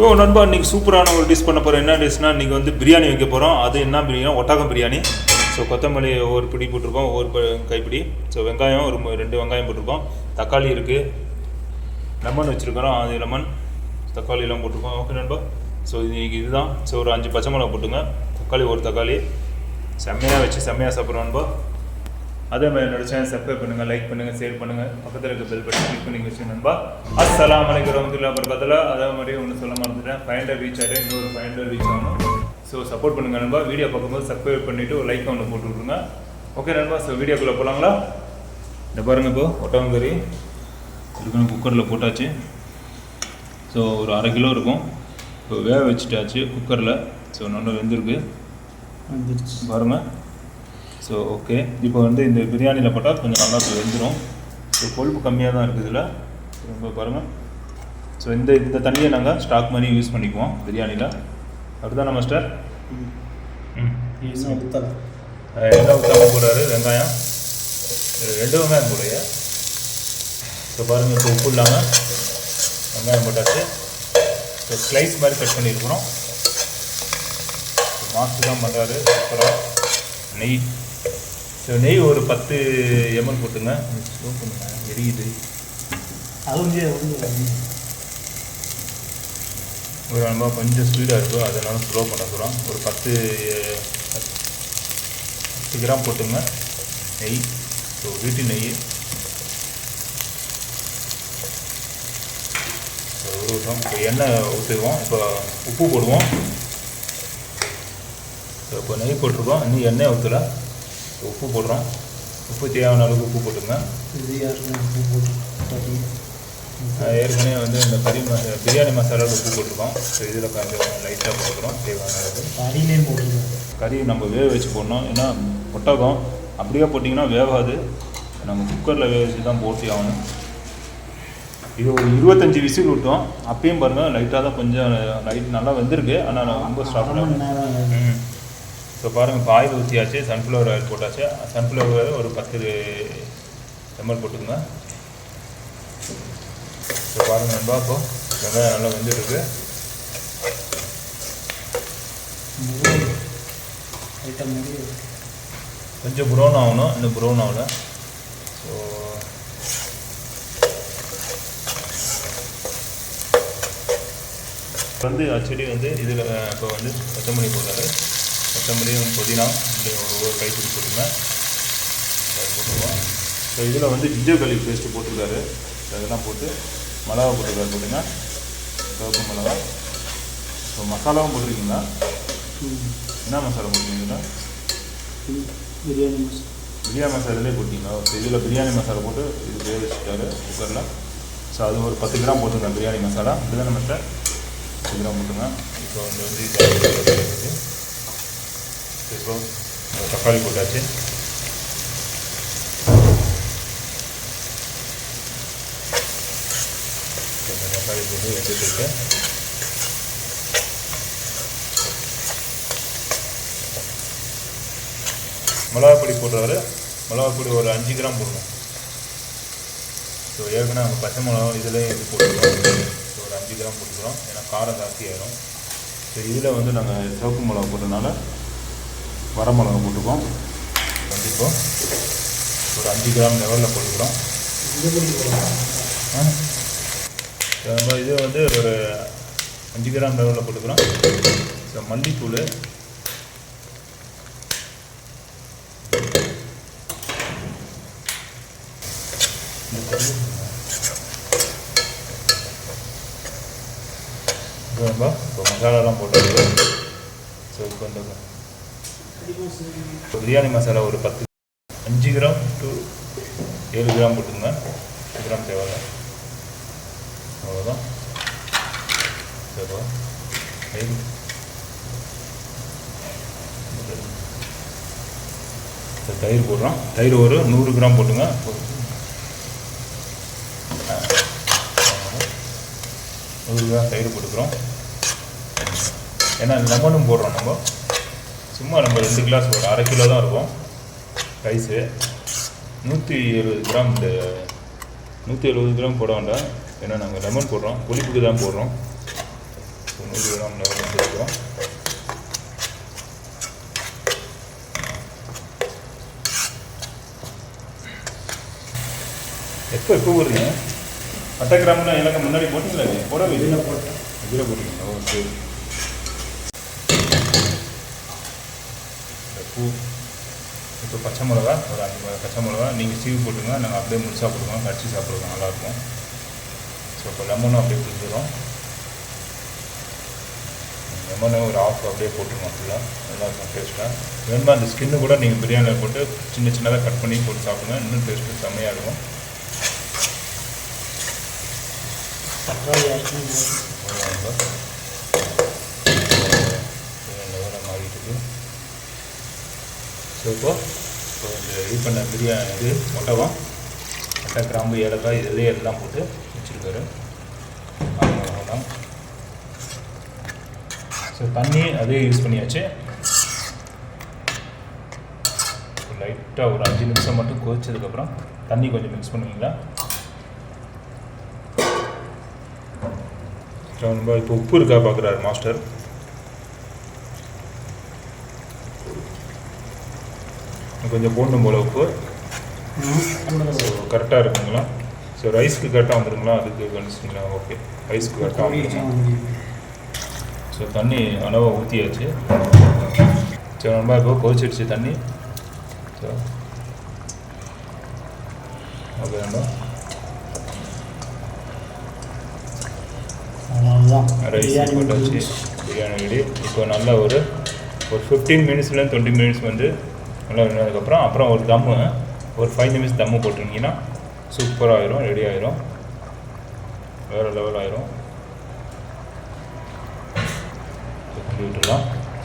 So நண்பா இன்றைக்கி சூப்பரான ஒரு டிஷ் பண்ண போகிறோம் என்ன டிஷ்னால் இன்றைக்கி வந்து பிரியாணி வைக்க போகிறோம் அது என்ன பிரியாணி ஒட்டகம் பிரியாணி. ஸோ கொத்தமல்லி ஒவ்வொரு பிடி போட்டிருக்கோம். ஒவ்வொரு கைப்பிடி. ஸோ வெங்காயம் ஒரு ரெண்டு வெங்காயம் போட்டிருக்கோம். தக்காளி இருக்குது லெமன் வச்சுருக்கிறோம். அது லெமன் தக்காளி போட்டிருக்கோம். ஓகே நண்பா. ஸோ இன்றைக்கி இதுதான். ஸோ ஒரு அஞ்சு பச்சை மிளகா போட்டுங்க. தக்காளி ஒரு தக்காளி. செம்மையாக வச்சு செம்மையாக சாப்பிட்றோம் நண்பா. அதே மாதிரி என்னோட சேனல் சப்ஸ்கிரைப் பண்ணுங்க லைக் பண்ணுங்க ஷேர் பண்ணுங்க. பக்கத்தில் இருக்க பெல் பட்டன் கிளிக் பண்ணி வச்சு நண்பா. அஸ்ஸலாம் வலைக்கம் வரமத்துல்லா பரகத்தில் அதே மாதிரி ஒன்று சொல்ல மறந்துட்டேன். ஃபைவ் ஹண்ட்ரட் ரீச் ஆகிட்டேன் இன்னொரு ஃபைவ் ஹண்ட்ரட் ரீச் ஆகணும். ஸோ சப்போர்ட் பண்ணுங்க நண்பா. வீடியோ பார்க்கும்போது சப்ஸ்கிரைப் பண்ணிட்டு ஒரு லைக் ஒன்று போட்டு விட்ருங்க ஓகே நண்பா ஸோ வீடியோக்குள்ளே போகலாங்களா இந்த பாருங்க இப்போ ஒட்டவங்கறி இருக்குன்னு குக்கரில் போட்டாச்சு. ஸோ ஒரு அரை கிலோ இருக்கும். இப்போ வேக வச்சுட்டாச்சு குக்கரில் ஸோ நல்லா வெந்திருக்கு. வந்துருச்சு. பாருங்க. ஸோ ஓகே இப்போ வந்து இந்த பிரியாணியில் போட்டால் கொஞ்சம் நல்லா வெந்துடும் ஸோ கொழுப்பு கம்மியாக தான் இருக்குது இதில். ரொம்ப பாருங்கள் ஸோ இந்த இந்த தண்ணியை நாங்கள் ஸ்டாக் மாதிரி யூஸ் பண்ணிக்குவோம் பிரியாணியில். அப்படிதானே மாஸ்டர் ம். ஊற்றலாம் எல்லாம் ஊற்றாம போடுறாரு வெங்காயம். ரெண்டு வெங்காயம் போடுங்க ஸோ பாருங்கள் இப்போ உப்பு இல்லாமல் வெங்காயம் போட்டாச்சு. ஸோ ஸ்லைஸ் மாதிரி கட் பண்ணியிருக்கிறோம். மாஸ்டர் தான் பண்ணுறாரு சூப்பராக நெய் ஸோ நெய் ஒரு பத்து எம்எல் போட்டுங்க. ஸ்லோ பண்ணுங்க எரியுது. அவங்க ஒரு நம்ம கொஞ்சம் ஸ்பீடாக இருக்கும் அதனால ஸ்லோ பண்ண சொல்கிறோம் ஒரு பத்து பத்து கிராம் போட்டுங்க. நெய் ஸோ வீட்டு நெய். ஒரு விட்டோம் இப்போ எண்ணெய் ஊற்றுவோம் இப்போ உப்பு போடுவோம். இப்போ நெய் போட்டிருக்கோம். இன்னும் எண்ணெய் ஊற்றல உப்பு போடுறோம் உப்பு தேவையான அளவுக்கு உப்பு போட்டுங்க இது உப்பு போட்டு ஏற்கனவே வந்து இந்த கறி மசா பிரியாணி மசாலாவில் உப்பு போட்டிருக்கோம் ஸோ இதில் கொஞ்சம் லைட்டாக போட்டுக்கிறோம். தேவையான அளவுக்கு. கறியிலே போட்டுருக்காங்க கறி நம்ம வேக வச்சு போடணும். ஏன்னா ஒட்டகம் அப்படியே போட்டிங்கன்னா வேகாது. நம்ம குக்கரில் வேக வச்சு தான் போட்டி ஆகணும். இது ஒரு இருபத்தஞ்சி விசில் விட்டோம். அப்பயும் பாருங்கள் லைட்டாக தான் கொஞ்சம் லைட் நல்லா வெந்திருக்கு. ஆனால் ரொம்ப அரை ஸோ பாருங்கள் இப்போ ஆயில் ஊற்றியாச்சு சன்ஃப்ளவர் ஆயில் போட்டாச்சு. சன்ஃப்ளவர் ஆயில் ஒரு பத்து எம்எல் போட்டுக்கோங்க. ஸோ பாருங்கள் நண்பா இப்போ வெங்காயம் நல்லா வெந்துட்டுருக்கு. கொஞ்சம் ப்ரௌன் ஆகணும் இன்னும் ப்ரௌன் ஆகல. ஸோ வந்து ஆக்சுவலி வந்து இதில் இப்போ வந்து கொத்தமல்லி போடுறாரு கொத்தமல்லியும் புதினா ஒவ்வொரு கைப்பிடி அதை போட்டுருவோம். ஸோ இதில் வந்து garlic பேஸ்ட்டு போட்டிருக்காரு. அதெல்லாம் போட்டு மிளகா போட்டிருக்காரு போட்டுங்க சிவப்பு மிளகா. ஸோ மசாலாவும் போட்டிருக்கீங்களா? என்ன மசாலா போட்டிருக்கீங்களா. பிரியாணி மசாலா. பிரியாணி மசாலாலே போட்டிங்களா? ஸோ இதில் பிரியாணி மசாலா போட்டு இது வேக வச்சுட்டாரு குக்கரில் ஸோ அது ஒரு பத்து கிராம் போட்டுங்க பிரியாணி மசாலா. இதுதானே மசாலா பத்து கிராம் போட்டுங்க இப்போ வந்து வந்து. இப்போ தக்காளி போட்டாச்சு தக்காளி போட்டு எடுத்துருக்கேன் மிளகாப்பொடி போடுறவரை போடுறவர் மிளகா பொடி ஒரு அஞ்சு கிராம் போடணும். ஸோ ஏற்கனவே நம்ம பச்சை மிளகா இதுலேயும் இது போட்டுக்கிறோம். ஸோ ஒரு அஞ்சு கிராம் போட்டுக்கிறோம். ஏன்னா காரம் ஜாஸ்தி ஆயிரும். ஸோ இதில் வந்து நாங்கள் சிவப்பு மிளகா போட்டதுனால வர மிளகா போட்டுக்கோம் கண்டிப்பாக ஒரு அஞ்சு கிராம் லெவலில் போட்டுக்கிறோம். ஆ. நம்ம இது வந்து ஒரு அஞ்சு கிராம் லெவலில் போட்டுக்கிறோம். ஸோ மல்லித்தூள். இப்போ மசாலாலாம் போட்டு ஸோ இப்போ இந்த பிரியாணி மசாலா ஒரு பத்து அஞ்சு கிராம் டு ஏழு கிராம் போட்டுருந்தேன் பத்து கிராம் தேவையில்ல. அவ்வளோதான் சரி ஐந்து தயிர் போடுறோம். தயிர் ஒரு நூறு கிராம் போட்டுங்க. நூறு கிராம் தயிர் போட்டுக்கிறோம். ஏன்னா லெமனும் போடுறோம் நம்ம. சும்மா நம்ம ரெண்டு கிளாஸ் ஒரு அரை கிலோ தான் இருக்கும். ரைஸு நூற்றி எழுபது கிராம் இந்த நூற்றி எழுபது கிராம் போட வேண்டாம். ஏன்னா நாங்கள் லெமன் போடுறோம். புளிப்புக்கு தான் போடுறோம். நூறு கிராம் லெவலில் வந்துருக்கோம் எப்போ எப்போ போடுறீங்க? பட்டை கிராம்லாம் எனக்கு முன்னாடி போட்டிங்களா? இல்லை இதில் போட்டேன். இதில் போட்டுருங்க ஓ சரி இந்த பூ இப்போ பச்சை மிளகா ஒரு அஞ்சு பச்சை மிளகா. நீங்கள் சீவு போட்டுங்க நாங்கள் அப்படியே முழுசாக போட்டுக்கோங்க. கடிச்சு சாப்பிடுவோம் நல்லாயிருக்கும். ஸோ இப்போ லெமனும் அப்படியே பிடிச்சிடும் லெமனும் ஒரு ஆஃப் அப்படியே போட்டுருவோம் ஃபுல்லாக நல்லாயிருக்கும் டேஸ்ட்டாக வேணுமா அந்த ஸ்கின்னு கூட நீங்கள் பிரியாணியில் போட்டு சின்ன சின்னதாக கட் பண்ணி போட்டு சாப்பிடுங்க. இன்னும் டேஸ்ட்டு செம்மையாக இருக்கும். தக்காளி ஆச்சும் லெவலாக மாறிட்டு இருக்கு ஸோ இப்போ இந்த இது பண்ண பிரியாணி இது மொட்டவம் மட்டை கிராம்பு ஏலக்காய் இதிலே எல்லாம் போட்டு வச்சுருக்காரு. அவ்வளோதான் ஸோ தண்ணி அதே யூஸ் பண்ணியாச்சு. லைட்டாக ஒரு அஞ்சு நிமிஷம் மட்டும் கொதிச்சதுக்கப்புறம் தண்ணி கொஞ்சம் மிக்ஸ் பண்ணுவீங்களா? ரொம்ப நம்ம இப்போ உப்பு இருக்கா பார்க்குறாரு மாஸ்டர் கொஞ்சம் போடணும் போல உப்பு. ஸோ கரெக்டாக இருக்குங்களா? ஸோ ரைஸ்க்கு கரெக்டாக வந்துருங்களா? அதுக்கு கணிச்சிங்களா ஓகே ரைஸ்க்கு கரெக்டாக ஸோ தண்ணி அளவாக ஊற்றியாச்சு ஸோ நம்ம இப்போ கொதிச்சிடுச்சு தண்ணி. ஸோ ஓகே அவ்வளோதான் ரைஸ் போட்டாச்சு. பிரியாணி ரெடி இப்போ நல்லா ஒரு ஒரு ஃபிஃப்டீன் மினிட்ஸ்லேருந்து டுவெண்ட்டி மினிட்ஸ் வந்து நல்லா விண்ணதுக்கப்புறம் அப்புறம் ஒரு தம்மு ஒரு ஃபைவ் நிமிஷம் தம்மு போட்டிருந்தீங்கன்னா சூப்பராக ஆயிரும் ரெடி ஆயிரும். வேறு லெவல் ஆயிரும். இப்போ கொண்டு விட்டுடலாம்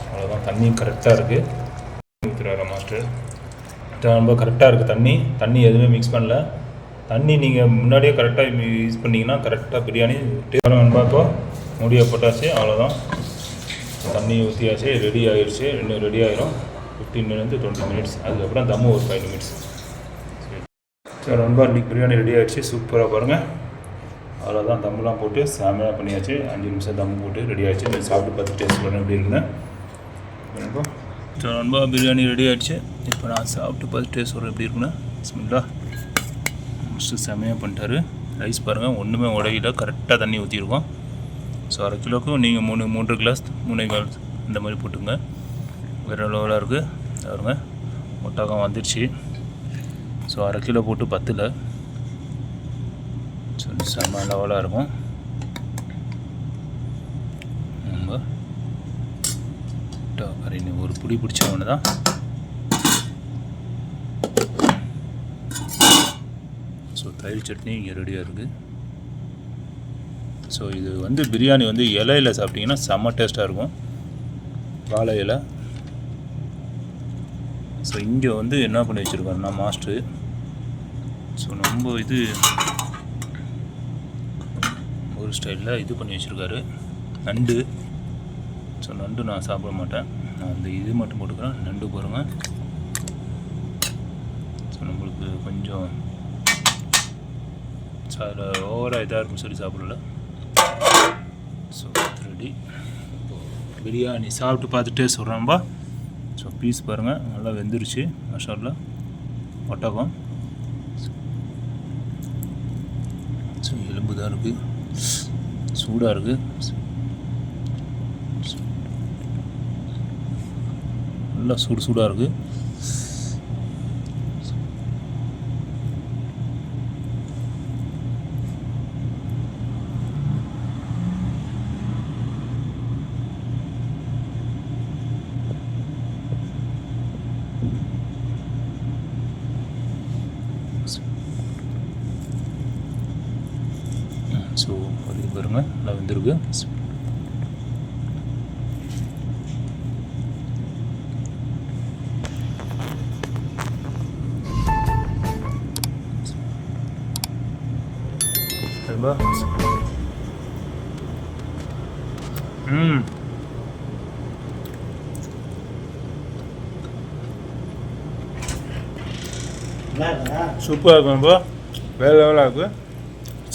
அவ்வளோதான் தண்ணி கரெக்டாக இருக்குது ஊற்றுறாரு மாஸ்டர் ரொம்ப கரெக்டாக இருக்குது தண்ணி. தண்ணி எதுவுமே மிக்ஸ் பண்ணல. தண்ணி நீங்கள் முன்னாடியே கரெக்டாக யூஸ் பண்ணிங்கன்னா கரெக்டாக பிரியாணி நண்பா இப்போ முடிய போட்டாச்சு. அவ்வளோதான் தண்ணி ஊற்றியாச்சு ரெடி ஆகிடுச்சு இன்னும் ரெடி ஆயிரும். ஃபிஃப்டீன் மினிட்ஸ் டுவெண்ட்டி மினிட்ஸ் அதுக்கப்புறம் தம்மு ஒரு ஃபைவ் மினிட்ஸ் சரி. ரொம்ப இன்னைக்கு பிரியாணி ரெடி ஆயிடுச்சு. சூப்பராக பாருங்கள் அவ்வளோதான் தம்முலாம் போட்டு சாமியாக பண்ணியாச்சு. அஞ்சு நிமிஷம் தம்மு போட்டு ரெடி ஆயிடுச்சு. நீ சாப்பிட்டு பார்த்து டேஸ்ட் பண்ண எப்படி இருக்குன்னு. ஸோ நண்பா. பிரியாணி ரெடி ஆயிடுச்சு. இப்போ நான் சாப்பிட்டு பார்த்து டேஸ்ட் சொல்கிறேன் எப்படி இருக்குன்னு. பிஸ்மில்லா. ஃபஸ்ட்டு செமையாக பண்ணிட்டாரு. ரைஸ் பாருங்கள் ஒன்றுமே உடையில. கரெக்டாக தண்ணி ஊற்றிருக்கோம் ஸோ அரை கிலோக்கும் நீங்கள் மூணு மூன்று கிளாஸ் மூணு கிளாஸ் இந்த மாதிரி போட்டுங்க விரலோவில் லெவலாக இருக்குது பாருங்க. முட்டகம் வந்துடுச்சு ஸோ அரை கிலோ போட்டு பத்தில். ஸோ செம்ம லெவலாக இருக்கும். நம்ம கறி ஒரு புடி பிடிச்ச ஒன்று தான். ஸோ தயிர் சட்னி இங்கே ரெடியாக இருக்குது ஸோ இது வந்து பிரியாணி வந்து இலையில சாப்பிட்டிங்கன்னா செம்ம டேஸ்ட்டாக இருக்கும். வாழை இலை. ஸோ இங்கே வந்து என்ன பண்ணி வச்சுருக்காருன்னா மாஸ்டரு ஸோ நம்ம இது ஒரு ஸ்டைலில் இது பண்ணி வச்சுருக்காரு. நண்டு. ஸோ நண்டு நான் சாப்பிட மாட்டேன். நான் அந்த இது மட்டும் போட்டுக்கிறேன். நண்டு பாருங்கள் ஸோ நம்மளுக்கு கொஞ்சம் ஸோ அதில் ஓவராக இதாக இருக்கும் சொல்லி சாப்பிடல. ஸோ ரெடி பிரியாணி சாப்பிட்டு பார்த்துட்டே சொல்கிறேன்பா ஸோ பீஸ் பாருங்கள் நல்லா வெந்துருச்சு. மசாலா ஒட்டகம். ஸோ எலும்பு தான் இருக்குது சூடாக இருக்குது நல்லா சூடு சூடாக இருக்குது ஸோ அது பாருங்க நல்லா வெந்திருக்கு. சரிப்பா ம். சூப்பராக இருக்கும் இப்போ வேறு லெவலாக இருக்குது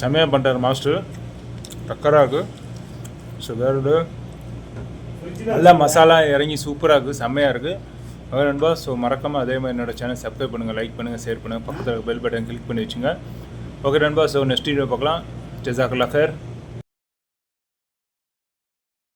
செம்மையாக பண்ணுறாரு மாஸ்டர். டக்கராக இருக்குது ஸோ வேறு நல்லா மசாலா இறங்கி சூப்பராக இருக்குது செம்மையாக இருக்குது ஓகே நண்பா ஸோ மறக்காமல் அதே மாதிரி என்னோடய சேனல் சப்ஸ்கிரைப் பண்ணுங்கள் லைக் பண்ணுங்கள் ஷேர் பண்ணுங்கள் பக்கத்தில் பெல் பட்டன் கிளிக் பண்ணி வச்சுங்க. ஓகே நண்பா ஸோ நெக்ஸ்ட் வீடியோ பார்க்கலாம். ஜெசாக்குல்லா ஃபேர்